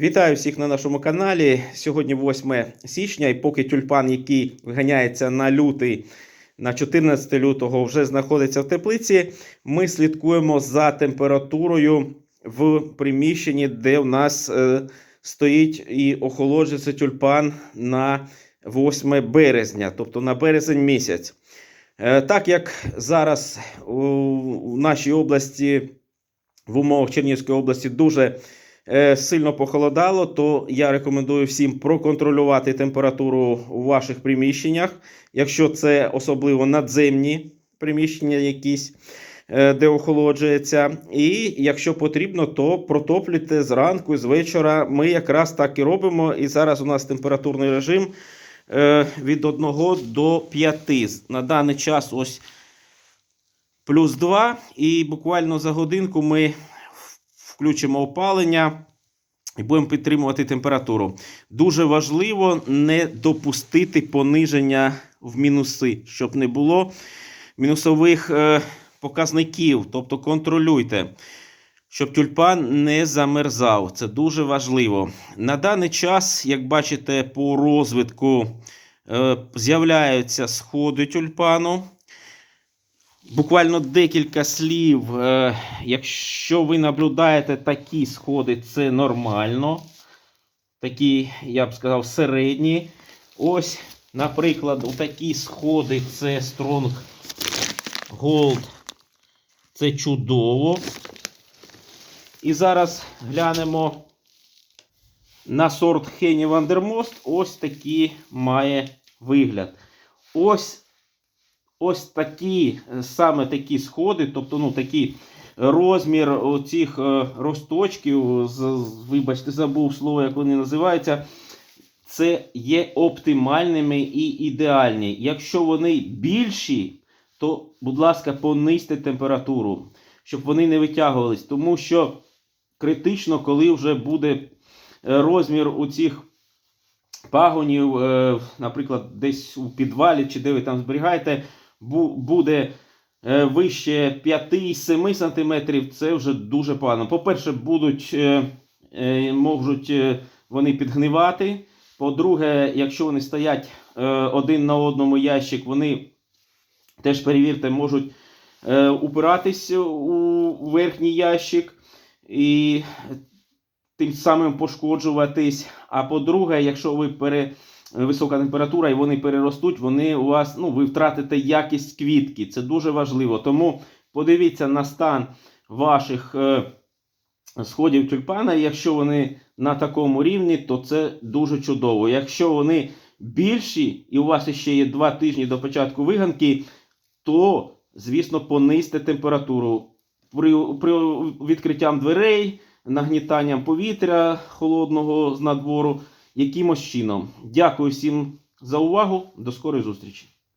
Вітаю всіх на нашому каналі. Сьогодні 8 січня, і поки тюльпан, який виганяється на лютий, на 14 лютого, вже знаходиться в теплиці, ми слідкуємо за температурою в приміщенні, де в нас е, стоїть і охолоджується тюльпан на 8 березня, тобто на березень місяць. Е, так як зараз у, нашій області, в умовах Чернігівської області, дуже сильно похолодало, то я рекомендую всім проконтролювати температуру у ваших приміщеннях, якщо це особливо надземні приміщення якісь. е, Де охолоджується, і якщо потрібно, то протоплюйте зранку з вечора. Ми якраз так і робимо. І зараз у нас температурний режим е, від 1 до 5. На даний час ось плюс 2. І буквально за годинку ми включимо опалення і будемо підтримувати температуру. Дуже важливо не допустити пониження в мінуси, щоб не було мінусових е, показників. Тобто контролюйте, щоб тюльпан не замерзав. Це дуже важливо. На даний час, як бачите, по розвитку е, з'являються сходи тюльпану. Буквально декілька слів. Е, Якщо ви наблюдаєте такі сходи, це нормально. Такі, я б сказав, середні. Ось, наприклад, такі сходи це Strong Gold. Це чудово. І зараз глянемо на сорт Хені Вандермост. Ось такий має вигляд. Ось ось такі, е, саме такі сходи, тобто ну, такий розмір оцих е, росточків, вибачте, забув слово, як вони називаються. Це є оптимальними і ідеальні. Якщо вони більші, то, будь ласка, понизьте температуру, щоб вони не витягувались. Тому що критично, коли вже буде е, розмір у цих пагонів, наприклад, десь у підвалі чи де ви там зберігаєте, буде е, вище 5-7 см, це вже дуже погано. По-перше, будуть, е, е, можуть вони підгнивати. По-друге, якщо вони стоять один на одному ящик, вони теж перевірте, можуть упиратись у верхній ящик і тим самим пошкоджуватись. А по-друге, якщо ви пере, висока температура і вони переростуть, вони у вас, ну, ви втратите якість квітки. Це дуже важливо. Тому подивіться на стан ваших е, сходів тюльпана. Якщо вони на такому рівні, то це дуже чудово. Якщо вони більші, і у вас ще є 2 тижні до початку виганки, то, звісно, понизьте температуру. При, при відкриттям дверей, нагнітанням повітря холодного з надвору, якимось чином. Дякую всім за увагу. До скорої зустрічі.